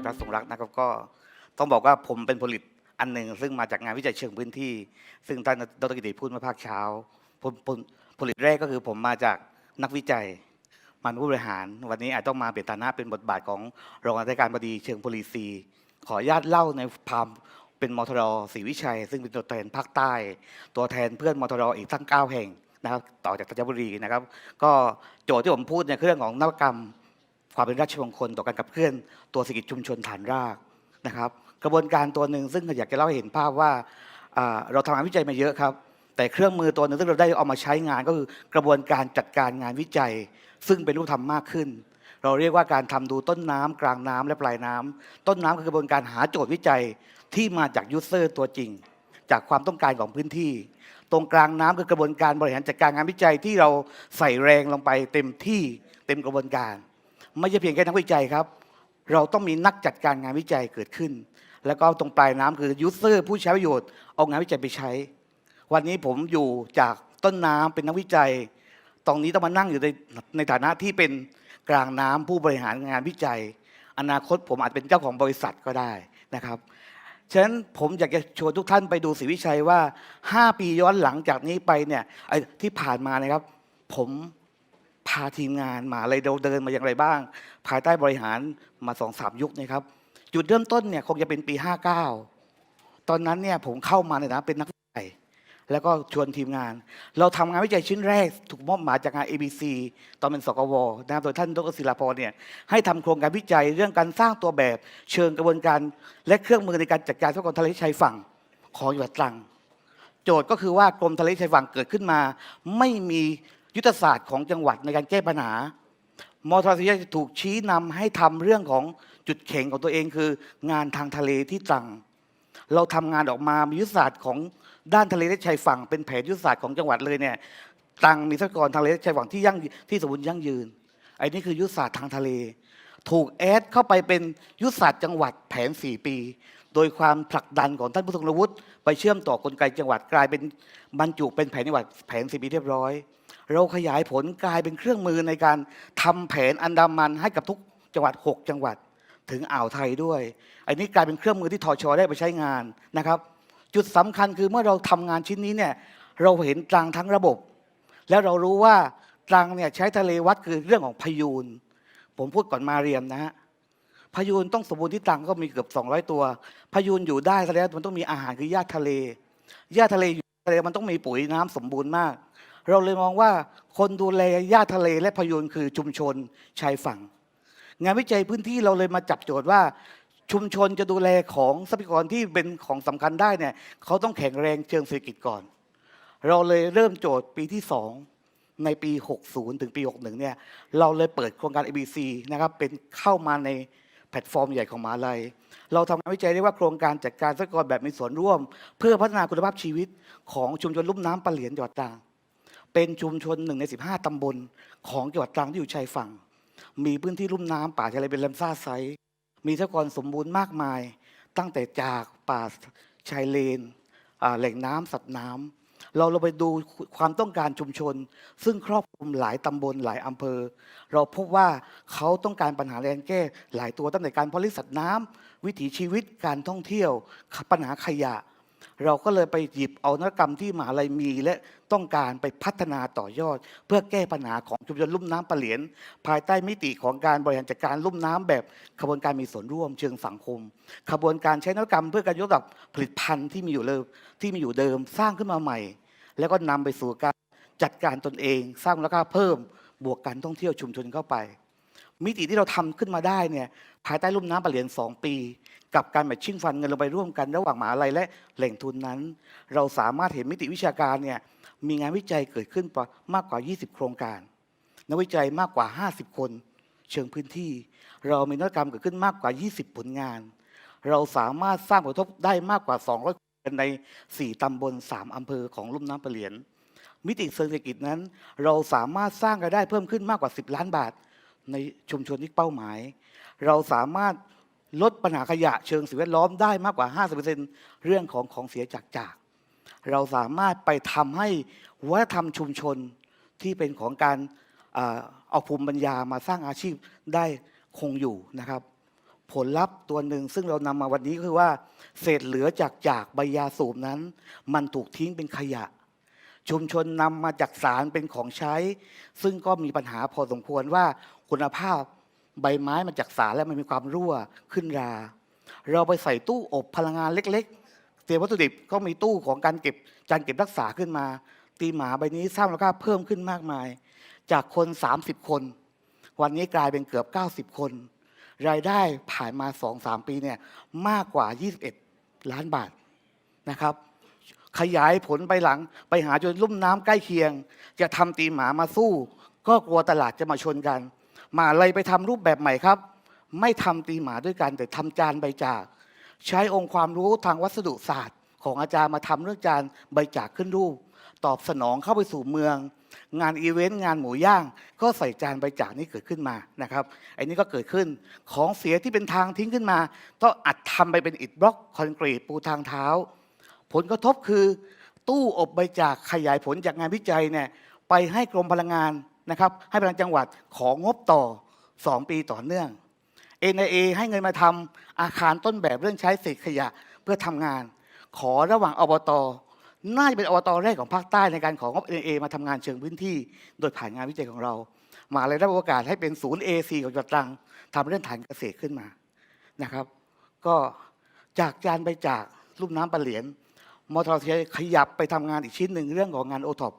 จากรัฐสงรักนะครับก็ต้องบอกว่าผมเป็นผลิตอันหนึ่งซึ่งมาจากงานวิจัยเชิงพื้นที่ ซึ่งท่านดรกิติพูดเมื่อภาคเช้าผมผมผลิตแรกก็คือผมมาจากนักวิจัยมันผู้บริหาร วันนี้อาจต้องมาเปลี่ยนฐานะเป็นบทบาทของรองอธิการบดีเชิง policy ขออนุญาตเล่าในพามเป็นมทรศรีวิชัย ซึ่งเป็นตัวแทนภาคใต้ ตัวแทนเพื่อนมทรอีกทั้ง9แห่งนะครับ ต่อจากธัญบุรีนะครับ ก็โจทย์ที่ผมพูดเนี่ยคือเรื่องของนวัตกรรม ความเป็นราชมงคลต่อการขับเคลื่อนตัวเศรษฐกิจชุมชนฐานรากนะครับ กระบวนการตัวหนึ่งซึ่งอยากจะเล่าให้เห็นภาพว่าเราทำงานวิจัยมาเยอะครับ แต่เครื่องมือตัวหนึ่งที่เราได้เอามาใช้งานก็คือกระบวนการจัดการงานวิจัย ซึ่งเป็นรูปธรรมมากขึ้น เราเรียกว่าการทำดูต้นน้ำกลางน้ำและปลายน้ำต้นน้ำคือกระบวนการหาโจทย์วิจัยที่มาจากยูเซอร์ตัวจริง จากความต้องการของพื้นที่ ตรงกลางน้ำคือกระบวนการบริหารจัดการงานวิจัยที่เราใส่แรงลงไปเต็มที่เต็มกระบวนการ ไม่ใช่เพียงแค่นักวิจัยครับ เราต้องมีนักจัดการงานวิจัยเกิดขึ้น แล้วก็ตรงปลายน้ำคือยูเซอร์ผู้ใช้ประโยชน์เอางานวิจัยไปใช้ วันนี้ผมอยู่จากต้นน้ำเป็นนักวิจัย ตรงนี้ต้องมานั่งอยู่ในในฐานะที่เป็นกลางน้ำผู้บริหารงานวิจัย อนาคตผมอาจเป็นเจ้าของบริษัทก็ได้นะครับฉะนั้นผมอยากจะชวนทุกท่านไปดูศรีวิชัยว่า 5 ปีย้อนหลังจากนี้ไปเนี่ยที่ผ่านมานะครับ ผม พาทีมงานมาอะไรเราเดินมาอย่างไรบ้าง ภายใต้บริหารมาสองสามยุคนะครับ จุดเริ่มต้นเนี่ยคงจะเป็นปี 59 ตอนนั้นเนี่ยผมเข้ามาเนี่ยนะเป็นนักวิจัยแล้วก็ชวนทีมงาน เราทำงานวิจัยชิ้นแรก ถูกมอบหมายจากงาน ABC ตอนเป็นสกวนะครับโดยท่านดรศิลาพรเนี่ยให้ทำโครงการวิจัยเรื่องการสร้างตัวแบบ เชิงกระบวนการและเครื่องมือในการจัดการทรัพยากรทะเลชายฝั่งของจังหวัดตรัง โจทย์ก็คือว่ากรมทะเลชายฝั่งเกิดขึ้นมา ไม่มี ยุทธศาสตร์ของจังหวัดในการแก้ปัญหามทรศรีจะถูกชี้นำให้ทำเรื่องของจุดแข็งของตัวเองคือ งานทางทะเลที่ตรัง เราทำงานออกมามียุทธศาสตร์ของด้านทะเลและชายฝั่ง เป็นแผนยุทธศาสตร์ของจังหวัดเลยเนี่ยตรังมีทรัพยากรทางทะเลและชายฝั่งที่ยั่งที่สมบูรณ์ยั่งยืนไอ้นี่คือยุทธศาสตร์ทางทะเล ถูกแอดเข้าไปเป็นยุทธศาสตร์จังหวัดแผน 4 ปี โดยความผลักดันของท่านผู้ทรงวุฒิไปเชื่อมต่อกลไกจังหวัดกลายเป็นบรรจุเป็นแผนจังหวัดแผน 4 ปีเรียบร้อย เราขยายผลกลายเป็นเครื่องมือในการทำแผนอันดามันให้กับทุกจังหวัด 6 จังหวัด ถึงอ่าวไทยด้วยอันนี้กลายเป็นเครื่องมือที่ทชได้ไปใช้งานนะครับ จุดสำคัญคือเมื่อเราทำงานชิ้นนี้เนี่ยเราเห็นตรังทั้งระบบ แล้วเรารู้ว่าตรังเนี่ยใช้ทะเลวัดคือเรื่องของพยูนผมพูดก่อนมาเรียมนะฮะพยูนต้องสมบูรณ์ที่ตรังก็มีเกือบ 200 ตัวพยูนอยู่ได้แสดงมันต้องมีอาหารคือหญ้าทะเลหญ้าทะเลอยู่ทะเลมันต้องมีปุ๋ยน้ำสมบูรณ์มาก เราเลยมองว่าคนดูแลหญ้าทะเลและพยูนคือชุมชนชายฝั่ง งานวิจัยพื้นที่เราเลยมาจับโจทย์ว่า ชุมชนจะดูแลของทรัพยากรที่เป็นของสำคัญได้เนี่ยเขาต้องแข็งแรงเชิงเศรษฐกิจก่อน เราเลยเริ่มโจทย์ปีที่2ในปี 60 ถึงปี 61 เนี่ย เราเลยเปิดโครงการ ABC นะครับ เป็นเข้ามาในแพลตฟอร์มใหญ่ของมหาลัย เราทำงานวิจัยเรียกว่าโครงการจัดการทรัพยากรแบบมีส่วนร่วม เพื่อพัฒนาคุณภาพชีวิตของชุมชนลุ่มน้ำปะเหลียนจังหวัดตรัง เป็นชุมชนหนึ่งใน 15 ตำบล ของจังหวัดตรังที่อยู่ชายฝั่ง มีพื้นที่ลุ่มน้ำป่าทะเลเป็นลมซ่าไซมีทรัพยากรสมบูรณ์มากมาย ตั้งแต่จากป่าชายเลนแหล่งน้ำสัตว์น้ำเราเราไปดูความต้องการชุมชน ซึ่งครอบคลุมหลายตำบลหลายอำเภอ เราพบว่าเขาต้องการปัญหาแรงแก้หลายตัวตั้งแต่การเพาะเลี้ยงสัตว์น้ำวิถีชีวิตการท่องเที่ยวปัญหาขยะเราก็เลยไปหยิบเอานวัตกรรมที่มหาลัยมี และ ต้องการไปพัฒนาต่อยอด เพื่อแก้ปัญหาของชุมชนลุ่มน้ำปะเหลียน ภายใต้มิติของการบริหารจัดการลุ่มน้ำแบบขบวนการมีส่วนร่วมเชิงสังคม ขบวนการใช้นวัตกรรม เพื่อการยกระดับผลิตภัณฑ์ที่มีอยู่เดิมที่มีอยู่เดิมสร้างขึ้นมาใหม่ แล้วก็นำไปสู่การจัดการตนเอง สร้างมูลค่าเพิ่มบวกการท่องเที่ยวชุมชนเข้าไป มิติที่เราทำขึ้นมาได้เนี่ยภายใต้ลุ่มน้ำปะเหลียน 2 ปี กับการแมทชิ่งฟันเงินลงไปร่วมกันระหว่างมหาลัยและแหล่งทุนนั้น เราสามารถเห็นมิติวิชาการเนี่ยมีงานวิจัยเกิดขึ้นมากกว่า 20 โครงการ นักวิจัยมากกว่า 50 คน เชิงพื้นที่ เรามีนวัตกรรมเกิดขึ้นมากกว่า 20 ผลงาน เราสามารถสร้างผลกระทบได้มากกว่า 200คนใน 4 ตำบล 3 อำเภอของลุ่มน้ำปะเหลียน มิติเศรษฐกิจนั้น เราสามารถสร้างรายได้เพิ่มขึ้นมากกว่า 10 ล้านบาท ในชุมชนที่เป้าหมาย เราสามารถ ลดปัญหาขยะเชิงสิ่งแวดล้อมได้มากกว่า 50%เรื่องของของเสียจากจาก เราสามารถไปทำให้วัฒนธรรมชุมชนที่เป็นของการเอาภูมิปัญญามาสร้างอาชีพได้คงอยู่นะครับ ผลลัพธ์ตัวหนึ่งซึ่งเรานำมาวันนี้คือว่า เศษเหลือจากจากใบยาสูบนั้น มันถูกทิ้งเป็นขยะ ชุมชนนำมาจากสารเป็นของใช้ ซึ่งก็มีปัญหาพอสมควรว่าคุณภาพ ใบไม้มันจากสารแล้วมันมีความรั่วขึ้นรา เราไปใส่ตู้อบพลังงานเล็ก ๆ เตรียมวัตถุดิบก็มีตู้ของการเก็บจานเก็บรักษาขึ้นมา ตีหมาใบนี้สร้างมูลค่าเพิ่มขึ้นมากมาย จากคน 30 คน วันนี้กลายเป็นเกือบ 90 คน รายได้ผ่านมา 2-3 ปีเนี่ยมากกว่า 21 ล้านบาทนะครับขยายผลไปหลังไปหาจนลุ่มน้ำใกล้เคียง จะทำตีหมามาสู้ ก็กลัวตลาดจะมาชนกัน มาเลยไปทำรูปแบบใหม่ครับ ไม่ทำตีหมาด้วยกันแต่ทำจานใบจาก ใช้องค์ความรู้ทางวัสดุศาสตร์ ของอาจารย์มาทำเรื่องจานใบจากขึ้นรูป ตอบสนองเข้าไปสู่เมือง งานอีเวนต์งานหมูย่าง ก็ใส่จานใบจากนี้เกิดขึ้นมานะครับไอ้นี้ก็เกิดขึ้นของเสียที่เป็นทางทิ้งขึ้นมาต้องอัดทำไปเป็นอิฐบล็อกคอนกรีตปูทางเท้า ผลกระทบคือ ตู้อบใบจากขยายผลจากงานวิจัยเนี่ยไปให้กรมพลังงาน นะครับให้พลังจังหวัดของงบต่อ 2 ปีต่อเนื่อง NIA ให้เงินมาทำอาคารต้นแบบเรื่องใช้เศษขยะเพื่อทำงาน ขอระหว่างอบตน่าจะเป็นอบตแรกของภาคใต้ในการของงบ NIA มาทำงานเชิงพื้นที่ โดยผ่านงานวิจัยของเรามาเลยได้โอกาสให้เป็นศูนย์ AC ของจังหวัดตรังทำเรื่องฐานเกษตรขึ้นมานะครับ ก็จากจานไปจากรูปน้ำปลาเหรียญมอเตอร์ไซค์ขยับไปทำงานอีกชิ้นหนึ่งเรื่องของงานโอท็อป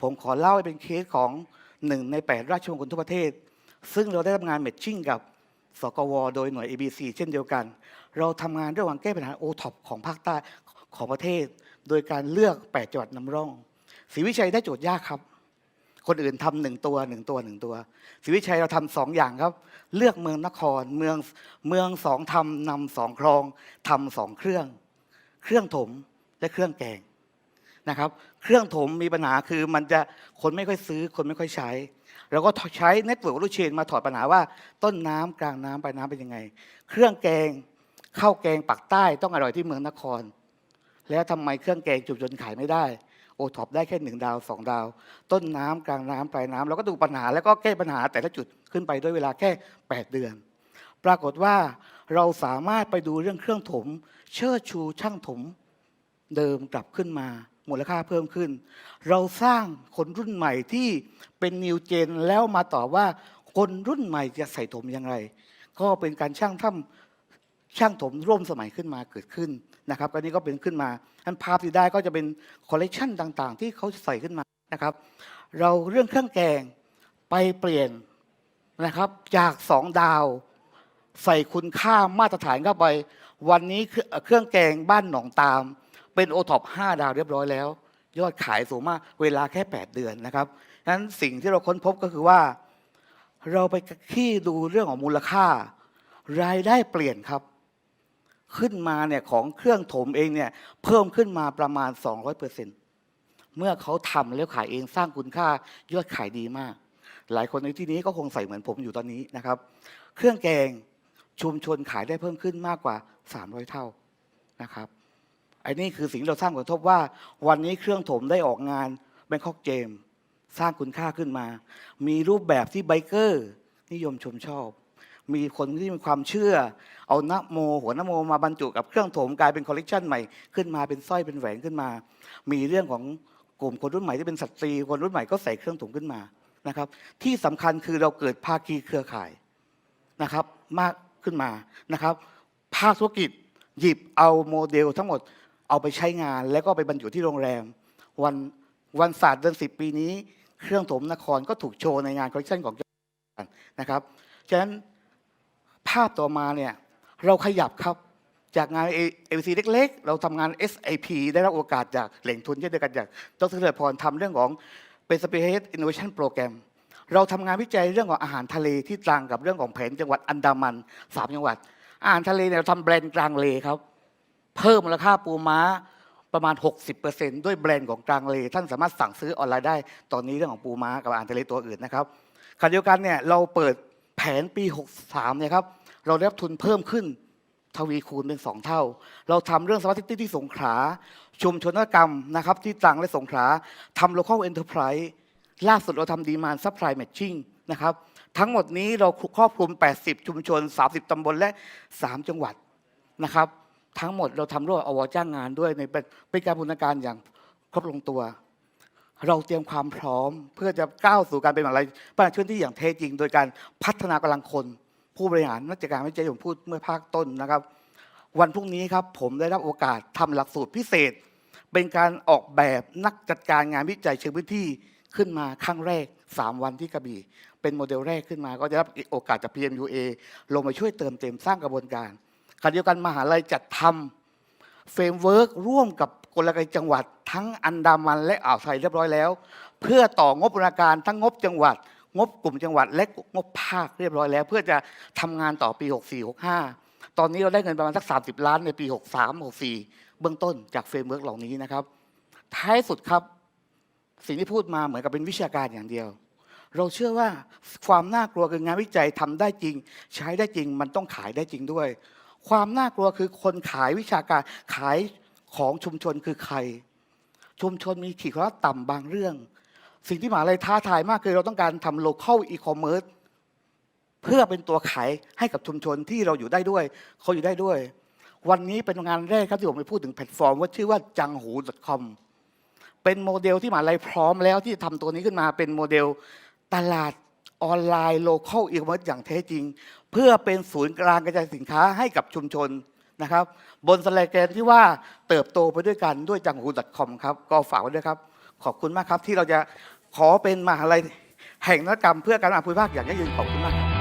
ผมขอเล่าให้เป็นเคสของ หนึ่งในแปดราชมงคลทั่วประเทศ ซึ่งเราได้ทำงานแมทชิ่งกับสกว โดยหน่วย ABC เช่นเดียวกัน เราทำงานเรื่องการแก้ปัญหาโอท็อปของภาคใต้ของประเทศ โดยการเลือก 8 จังหวัดนำร่องศรีวิชัยได้โจทย์ยากครับ คนอื่นทำหนึ่งตัวหนึ่งตัวหนึ่งตัวศรีวิชัยเราทำสองอย่างครับ เลือกเมืองนครเมืองเมืองสองทำนำสองคลองทำสองเครื่อง เครื่องถมและเครื่องแกง นะครับ เครื่องถมมีปัญหาคือมันจะคนไม่ค่อยซื้อคนไม่ค่อยใช้ เราก็ใช้เน็ตเวิร์กลูเชนมาถอดปัญหาว่าต้นน้ำกลางน้ำปลายน้ำเป็นยังไง เครื่องแกงข้าวแกงปักใต้ต้องอร่อยที่เมืองนคร แล้วทำไมเครื่องแกงจุบจนขายไม่ได้โอท็อปได้แค่หนึ่งดาวสองดาว ต้นน้ำกลางน้ำปลายน้ำเราก็ดูปัญหาแล้วก็แก้ปัญหาแต่ละจุดขึ้นไปด้วยเวลาแค่ 8 เดือน ปรากฏว่าเราสามารถไปดูเรื่องเครื่องถม เชิดชูช่างถมเดิมกลับขึ้นมา มูลค่าเพิ่มขึ้น เราสร้างคนรุ่นใหม่ที่เป็นนิวเจนแล้วมาต่อบว่าคนรุ่นใหม่จะใส่ถมอย่างไร ก็เป็นการช่างถ้ำช่างถมร่วมสมัยขึ้นมาเกิดขึ้นนะครับอันนี้ก็เป็นขึ้นมาอันภาพที่ได้ก็จะเป็นคอลเลกชันต่างๆ ที่เขาใส่ขึ้นมานะครับ เราเรื่องเครื่องแกงไปเปลี่ยนนะครับจากสองดาวใส่คุณค่ามาตรฐานเข้าไป วันนี้เครื่องแกงบ้านหนองตาม เป็นโอท็อป5ดาวเรียบร้อยแล้ว ยอดขายสูงมากเวลาแค่ 8 เดือนนะครับนั้นสิ่งที่เราค้นพบก็คือว่า เราไปขี้ดูเรื่องของมูลค่า รายได้เปลี่ยนครับ ขึ้นมาเนี่ยของเครื่องถมเองเนี่ยเพิ่มขึ้นมาประมาณ 200เปอร์เซ็นเมื่อเขาทำแล้วขายเองสร้างคุณค่ายอดขายดีมาก หลายคนในที่นี้ก็คงใส่เหมือนผมอยู่ตอนนี้นะครับ เครื่องแกงชุมชนขายได้เพิ่มขึ้นมากกว่า 300 เท่านะครับ อ้นี่คือสิ่งเราสร้างผลกระทบว่า วันนี้เครื่องถมได้ออกงานแบงคอกเจมสร้างคุณค่าขึ้นมา มีรูปแบบที่ไบเกอร์นิยมชมชอบ มีคนที่มีความเชื่อ เอานโม หัวนโมมาบรรจุกับเครื่องถมกลายเป็นคอลเลกชันใหม่ขึ้นมาเป็นสร้อยเป็นแหวนขึ้นมา มีเรื่องของกลุ่มคนรุ่นใหม่ที่เป็นสตรีคนรุ่นใหม่ก็ใส่เครื่องถมขึ้นมานะครับที่สำคัญคือเราเกิดภาคีเครือข่ายนะครับมากขึ้นมานะครับภาคธุรกิจหยิบเอาโมเดลทั้งหมด เอาไปใช้งานแล้วก็ไปบรรจุที่โรงแรม วันวันศาสตร์เดือนสิบปีนี้ เครื่องถมนครก็ถูกโชว์ในงานคอลเลกชันของนะครับฉะนั้นภาพต่อมาเนี่ยเราขยับครับจากงานเอซีเล็ก ๆ เราทำงาน SAP ได้รับโอกาสจากแหล่งทุนเช่นเดียวกันจากดรเลิศพรทำเรื่องของเป็น Spearhead Innovation Program เราทำงานวิจัยเรื่องของอาหารทะเลที่ตรังกับเรื่องของแผนจังหวัดอันดามันสามจังหวัด อาหารทะเลเนี่ยเราทำแบรนด์กลางเลครับ เพิ่มมูลค่าปูม้าประมาณ 60%ด้วยแบรนด์ของกลางเล ท่านสามารถสั่งซื้อออนไลน์ได้ ตอนนี้เรื่องของปูม้ากับอาหารทะเลตัวอื่นนะครับขณะเดียวกันเนี่ยเราเปิดแผนปี 63เนี่ยครับเราได้รับทุนเพิ่มขึ้นทวีคูณเป็นสองเท่า เราทำเรื่องสวัสดิที่สงขลาชุมชนกรรมนะครับที่ตรังและสงขลาทำ local enterprise ล่าสุดเราทำ demand supply matching นะครับทั้งหมดนี้เราครอบคลุม 80 ชุมชน 30 ตำบลและ 3 จังหวัดนะครับ ทั้งหมดเราทำร่วมอวจ้างงานด้วยในเป็นการบูรณาการอย่างครบลงตัว เราเตรียมความพร้อมเพื่อจะก้าวสู่การเป็นมหาลัยประชาชนที่อย่างแท้จริง โดยการพัฒนากำลังคน ผู้บริหารนักจัดการวิจัยผมพูดเมื่อภาคต้นนะครับ วันพรุ่งนี้ครับผมได้รับโอกาสทำหลักสูตรพิเศษ เป็นการออกแบบนักจัดการงานวิจัยเชิงพื้นที่ขึ้นมาครั้งแรก 3 วันที่กระบี่ เป็นโมเดลแรกขึ้นมา ก็จะรับโอกาสจาก PMUA ลงมาช่วยเติมเต็มสร้างกระบวนการ ขณะเดียวกันมหาลัยจัดทำเฟรมเวิร์กร่วมกับกลไกจังหวัด ทั้งอันดามันและอ่าวไทยเรียบร้อยแล้ว เพื่อต่องบบูรณาการทั้งงบจังหวัด งบกลุ่มจังหวัด และงบภาคเรียบร้อยแล้ว เพื่อจะทำงานต่อปี 64 65 ตอนนี้เราได้เงินประมาณสัก 30 ล้านในปี 63 64 เบื้องต้นจากเฟรมเวิร์กเหล่านี้นะครับ ท้ายสุดครับสิ่งที่พูดมาเหมือนกับเป็นวิชาการอย่างเดียว เราเชื่อว่าความน่ากลัวคืองานวิจัยทำได้จริง ใช้ได้จริงมันต้องขายได้จริงด้วย ความน่ากลัวคือคนขายวิชาการขายของชุมชนคือใคร ชุมชนมีขีดความต่ำบางเรื่อง สิ่งที่มหาลัยท้าทายมากคือเราต้องการทำ local e-commerce เพื่อเป็นตัวขายให้กับชุมชนที่เราอยู่ได้ด้วย เขาอยู่ได้ด้วย วันนี้เป็นงานแรกครับที่ผมไปพูดถึงแพลตฟอร์ม ว่าชื่อว่าจังหู .com เป็นโมเดลที่มหาลัยพร้อมแล้วที่จะทำตัวนี้ขึ้นมาเป็นโมเดลตลาด ออนไลน์โลเคอลอีคอมเมิร์ซอย่างแท้จริง เพื่อเป็นศูนย์กลางกระจายสินค้าให้กับชุมชนนะครับ บนสแลแกนที่ว่าเติบโตไปด้วยกันด้วยจังหูดคอมครับ ก็ฝากไว้ด้วยครับ ขอบคุณมากครับที่เราจะขอเป็นมหาลัยแห่งนวัตกรรมเพื่อการอภิภาคอย่างยั่งยืนขอบคุณมากครับ